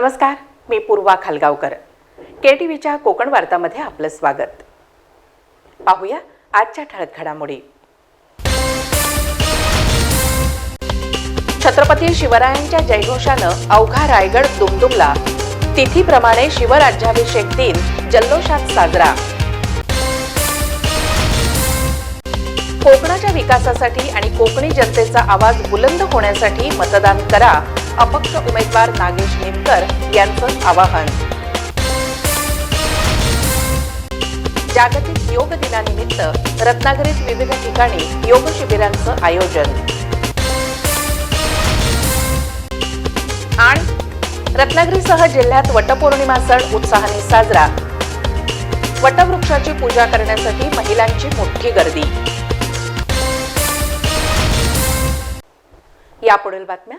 नमस्कार मी पूर्वा खालगावकर. के टी व्हीच्या कोकण वार्तामध्ये आपलं स्वागत. पाहूया आजच्या ठळक घडामोडी. छत्रपती शिवरायांच्या जयघोषानं अवघा रायगड दुमदुमला. तिथीप्रमाणे शिवराज्याभिषेक दिन जल्लोषात साजरा. कोकणाच्या विकासासाठी आणि कोकणी जनतेचा आवाज बुलंद होण्यासाठी मतदान करा अपक्ष उमेदवार नागेश निमकर यांचं आवाहन. जागतिक योग दिनानिमित्त रत्नागिरीत विविध ठिकाणी योग शिबिरांचं आयोजन. आणि रत्नागिरीसह जिल्ह्यात वटपौर्णिमा सण उत्साहाने साजरा. वटवृक्षाची पूजा करण्यासाठी महिलांची मोठी गर्दी. यापुढील बातम्या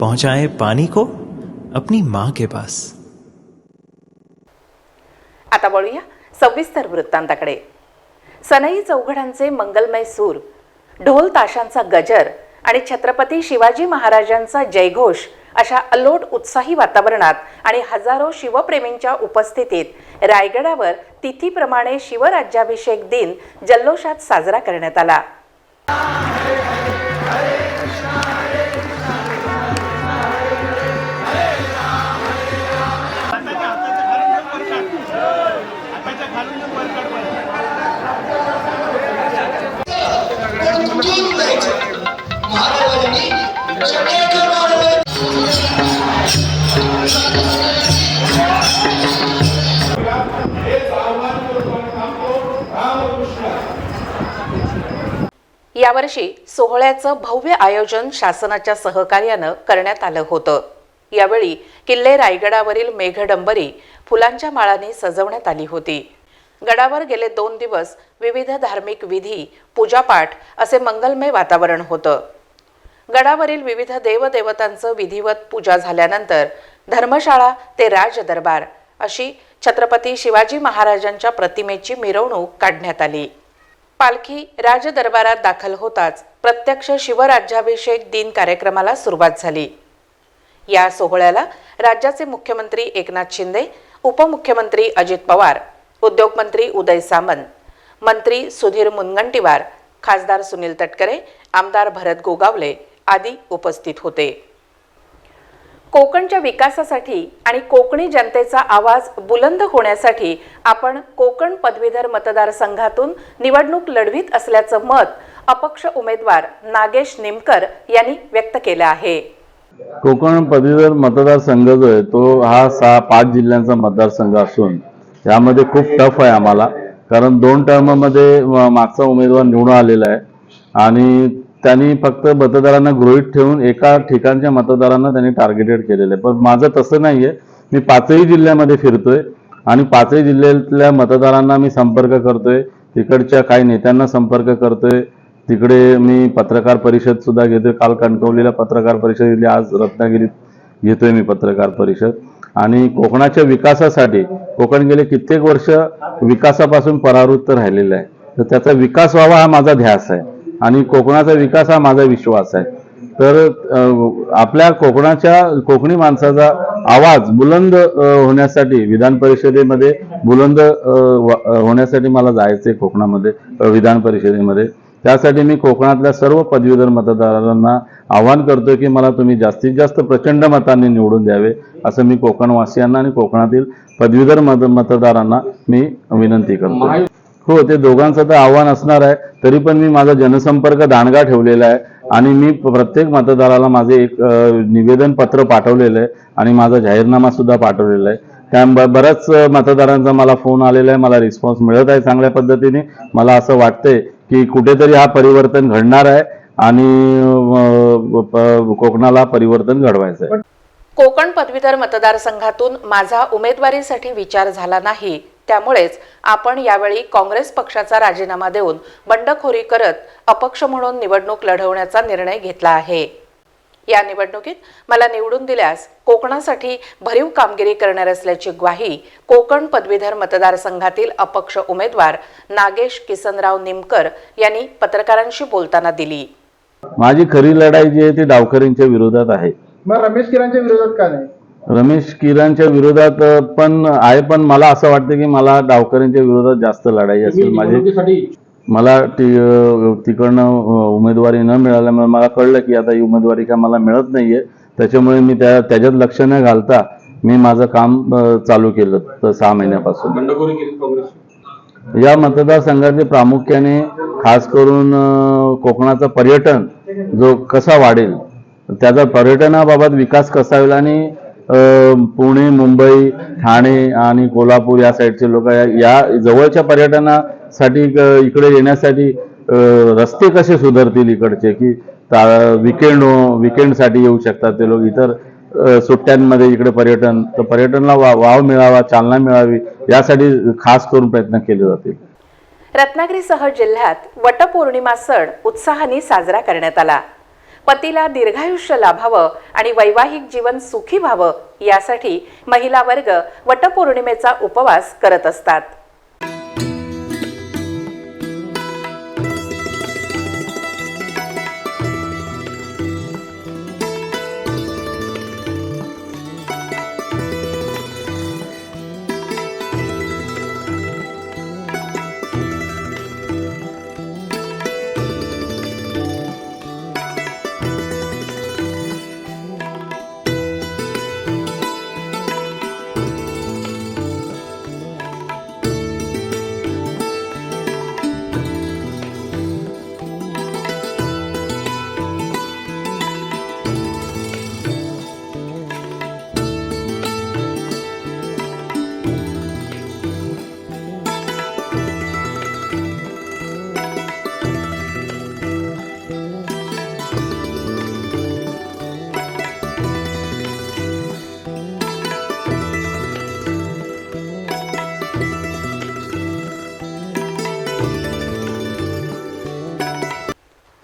पहुंचाए पानी को अपनी माँ के पास। आता वळूया सविस्तर वृत्तांताकडे. सनई चौघडांचे मंगलमय सूर ढोल ताशांचा गजर आणि छत्रपती शिवाजी महाराजांचा जयघोष अशा अलोट उत्साही वातावरणात आणि हजारो शिवप्रेमींच्या उपस्थितीत रायगडावर तिथीप्रमाणे शिवराज्याभिषेक दिन जल्लोषात साजरा करण्यात आला. यावर्षी सोहळ्याचं भव्य आयोजन शासनाच्या सहकार्यानं करण्यात आलं होतं. यावेळी किल्ले रायगडावरील मेघडंबरी फुलांच्या माळांनी सजवण्यात आली होती. गडावर गेले दोन दिवस विविध धार्मिक विधी पूजापाठ असे मंगलमय वातावरण होतं. गडावरील विविध देवदेवतांचं विधिवत पूजा झाल्यानंतर धर्मशाळा ते राजदरबार अशी छत्रपती शिवाजी महाराजांच्या प्रतिमेची मिरवणूक काढण्यात आली. पालखी राजदरबारात दाखल होताच प्रत्यक्ष शिवराज्याभिषेक दिन कार्यक्रमाला सुरुवात झाली. या सोहळ्याला राज्याचे मुख्यमंत्री एकनाथ शिंदे उपमुख्यमंत्री अजित पवार उद्योगमंत्री उदय सामंत मंत्री सुधीर मुनगंटीवार खासदार सुनील तटकरे आमदार भरत गोगावले आदी उपस्थित होते. कोकणच्या विकासासाठी आणि कोकणी जनतेचा आवाज बुलंद होण्यासाठी आपण कोकण पदवीधर मतदारसंघातून निवडणूक लढवीत असल्याचं मत अपक्ष उमेदवार नागेश निमकर यांनी व्यक्त केलं आहे. कोकण पदवीधर मतदारसंघ जो आहे तो हा सहा पाच जिल्ह्यांचा मतदारसंघ असून यामध्ये खूप टफ आहे आम्हाला. कारण दोन टर्ममध्ये मागचा उमेदवार निवडून आलेला आहे. आणि त्यांनी फक्त मतदारांना गृहित ठेवून एका ठिकाणच्या मतदारांना त्यांनी टार्गेटेड केलेलं आहे. पण माझं तसं नाही आहे मी पाचही जिल्ह्यामध्ये फिरतोय आणि पाचही जिल्ह्यातल्या मतदारांना मी संपर्क करतोय. तिकडच्या काही नेत्यांना संपर्क करतोय. तिकडे मी पत्रकार परिषद सुद्धा घेतोय. काल कणकवलीला पत्रकार परिषद घेतली आज रत्नागिरीत घेतोय मी पत्रकार परिषद. आणि कोकणाच्या विकासासाठी कोकण गेले कित्येक वर्ष विकासापासून परावृत्त राहिलेलं आहे. तर त्याचा विकास व्हावा हा माझा ध्यास आहे. आणि कोकणाचा विकास हा माझा विश्वास आहे. तर आपल्या कोकणाच्या कोकणी माणसाचा आवाज बुलंद होण्यासाठी विधान परिषदेमध्ये बुलंद व- होण्यासाठी मला जायचंय कोकणामध्ये विधान परिषदेमध्ये. त्यासाठी मी कोकणातल्या सर्व पदवीधर मतदारांना आवाहन करतो की मला तुम्ही जास्तीत जास्त प्रचंड मतांनी निवडून द्यावे असं मी कोकणवासियांना आणि कोकणातील पदवीधर मत मतदारांना मी विनंती करतो हो ते दोघांचं तर आव्हान असणार आहे तरी पण मी माझा जनसंपर्क दांडगा ठेवलेला आहे आणि मी प्रत्येक मतदाराला माझे एक निवेदन पत्र पाठवलेलं आहे आणि माझा जाहीरनामा सुद्धा पाठवलेला आहे. त्या बऱ्याच मतदारांचा मला फोन आलेला आहे मला रिस्पॉन्स मिळत आहे चांगल्या पद्धतीने. मला असं वाटतंय की कुठेतरी हा परिवर्तन घडणार आहे आणि कोकणाला परिवर्तन घडवायचं आहे कोकण पदवीधर मतदारसंघातून माझा उमेदवारीसाठी विचार झाला नाही. त्यामुळेच आपण यावेळी काँग्रेस पक्षाचा राजीनामा देऊन बंडखोरी करत अपक्ष म्हणून निवडणूक लढवण्याचा निर्णय घेतला आहे. या निवडणुकीत मला निवडून दिल्यास कोकणासाठी भरीव कामगिरी करणार असल्याची ग्वाही कोकण पदवीधर मतदारसंघातील अपक्ष उमेदवार नागेश किसनराव निमकर यांनी पत्रकारांशी बोलताना दिली. माझी खरी लढाई जी आहे ती डावकरींच्या विरोधात आहे. मग रमेश किरांच्या विरोधात का नाही? रमेश किरांच्या विरोधात पण आहे पण मला असं वाटतं की मला डावकरींच्या विरोधात जास्त लढाई असेल. माझी मला ती तिकडनं उमेदवारी न मिळाल्यामुळे मला कळलं की आता ही उमेदवारी काय मला मिळत नाहीये. त्याच्यामुळे मी त्या त्याच्यात लक्ष न घालता मी माझं काम चालू केलं त- सहा महिन्यापासून. या मतदारसंघाचे प्रामुख्याने खास करून कोकणाचं पर्यटन जो कसा वाढेल त्याचा पर्यटनाबाबत विकास कसा होईल आणि पुणे मुंबई ठाणे आणि कोल्हापूर या साईडचे लोक या जवळच्या पर्यटनासाठी साठी इकडे येण्यासाठी रस्ते कसे सुधारतील इकडचे? की विकेंड विकेंडसाठी येऊ शकतात ते लोक. इतर सुट्ट्यांमध्ये इकडे पर्यटन तर पर्यटनला वा- वाव मिळावा चालना मिळावी यासाठी खास करून प्रयत्न केले जातील. रत्नागिरीसह जिल्ह्यात वटपौर्णिमा सण उत्साहाने साजरा करण्यात आला. पतीला दीर्घायुष्य लाभावं आणि वैवाहिक जीवन सुखी व्हावं यासाठी महिला वर्ग वटपौर्णिमेचा उपवास करत असतात.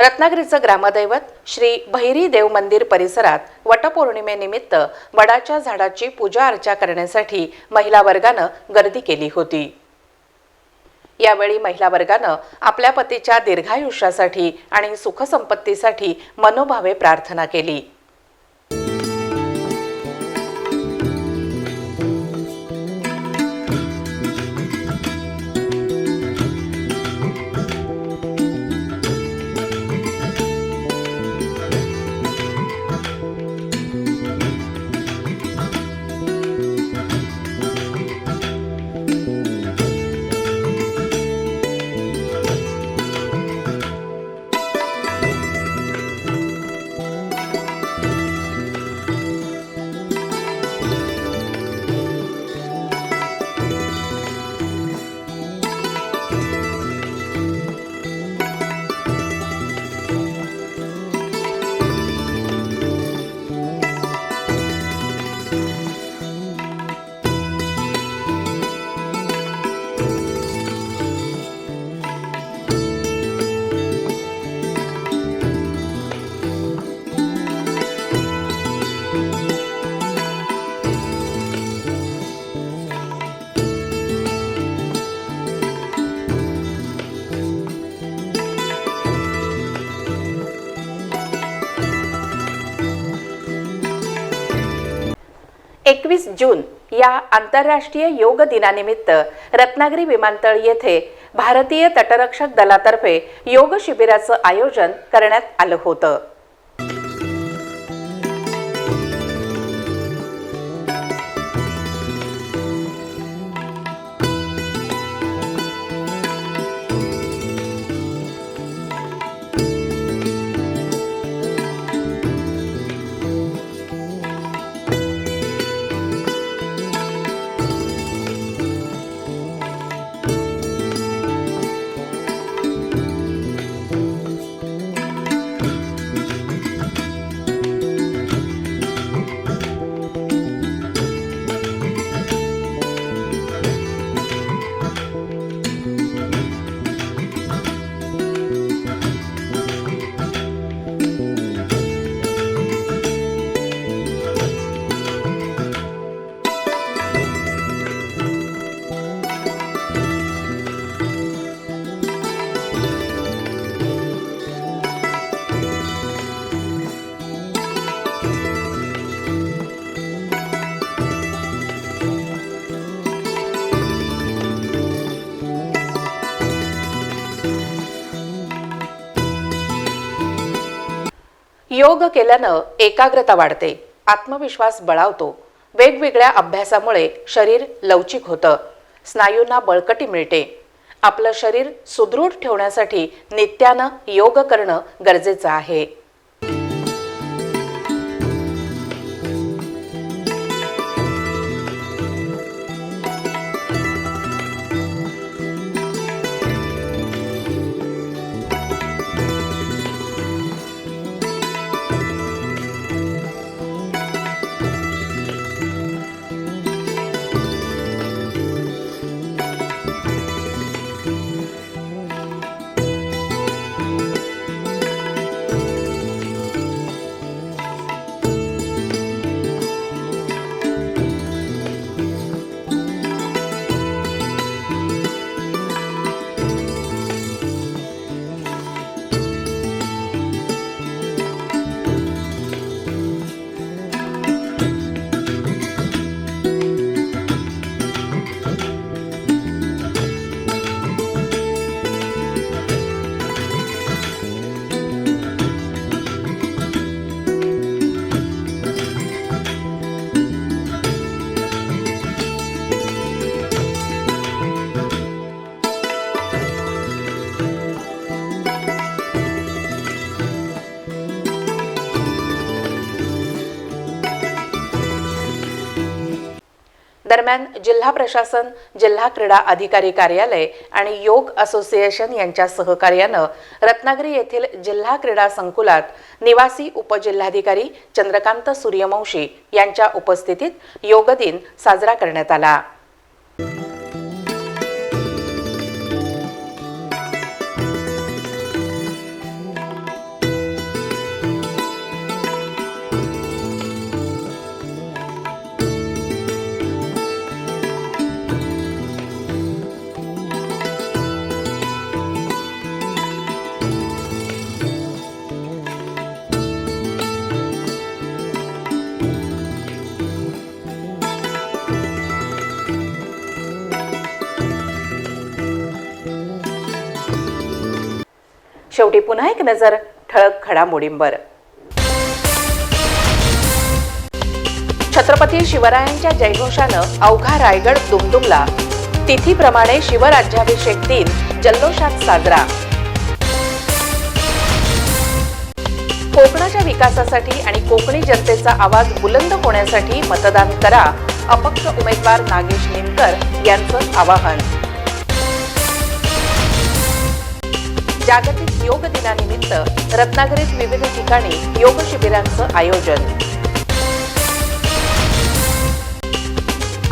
रत्नागिरीचं ग्रामदैवत श्री भैरी देव मंदिर परिसरात वटपौर्णिमेनिमित्त वडाच्या झाडाची पूजा अर्चा करण्यासाठी महिला वर्गानं गर्दी केली होती. यावेळी महिला वर्गानं आपल्या पतीच्या दीर्घायुष्यासाठी आणि सुखसंपत्तीसाठी मनोभावे प्रार्थना केली. एकवीस जून या आंतरराष्ट्रीय योग दिनानिमित्त रत्नागिरी विमानतळ येथे भारतीय तटरक्षक दलातर्फे योग शिबिराचं आयोजन करण्यात आलं होतं. योग केल्यानं एकाग्रता वाढते आत्मविश्वास बळावतो. वेगवेगळ्या अभ्यासामुळे शरीर लवचिक होतं. स्नायूंना बळकटी मिळते. आपलं शरीर सुदृढ ठेवण्यासाठी नित्यानं योग करणं गरजेचं आहे. दरम्यान जिल्हा प्रशासन जिल्हा क्रीडा अधिकारी कार्यालय आणि योग असोसिएशन यांच्या सहकार्यानं रत्नागिरी येथील जिल्हा क्रीडा संकुलात निवासी उपजिल्हाधिकारी चंद्रकांत सूर्यवंशी यांच्या उपस्थितीत योग दिन साजरा करण्यात आला. शेवटी पुन्हा एक नजर ठळक घडामोडींवर. छत्रपती शिवरायांच्या जयघोषानं अवघा रायगड दुमदुमला. तिथीप्रमाणे शिवराज्याभिषेक दिन जल्लोषात साजरा. कोकणाच्या विकासासाठी आणि कोकणी जनतेचा आवाज बुलंद होण्यासाठी मतदान करा अपक्ष उमेदवार नागेश निमकर यांचं आवाहन. जागतिक योग दिनानिमित्त रत्नागिरीत विविध ठिकाणी योग शिबिरांचं आयोजन.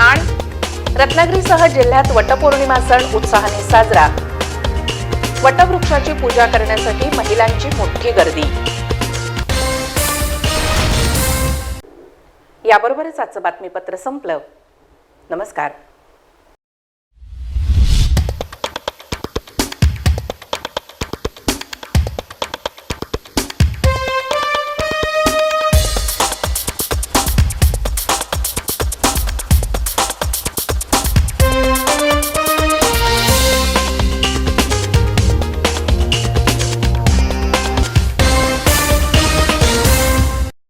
आणि रत्नागिरीसह जिल्ह्यात वटपौर्णिमा सण उत्साहाने साजरा. वटवृक्षाची पूजा करण्यासाठी महिलांची मोठी गर्दी. याबरोबरच आजचं बातमीपत्र संपलं. नमस्कार.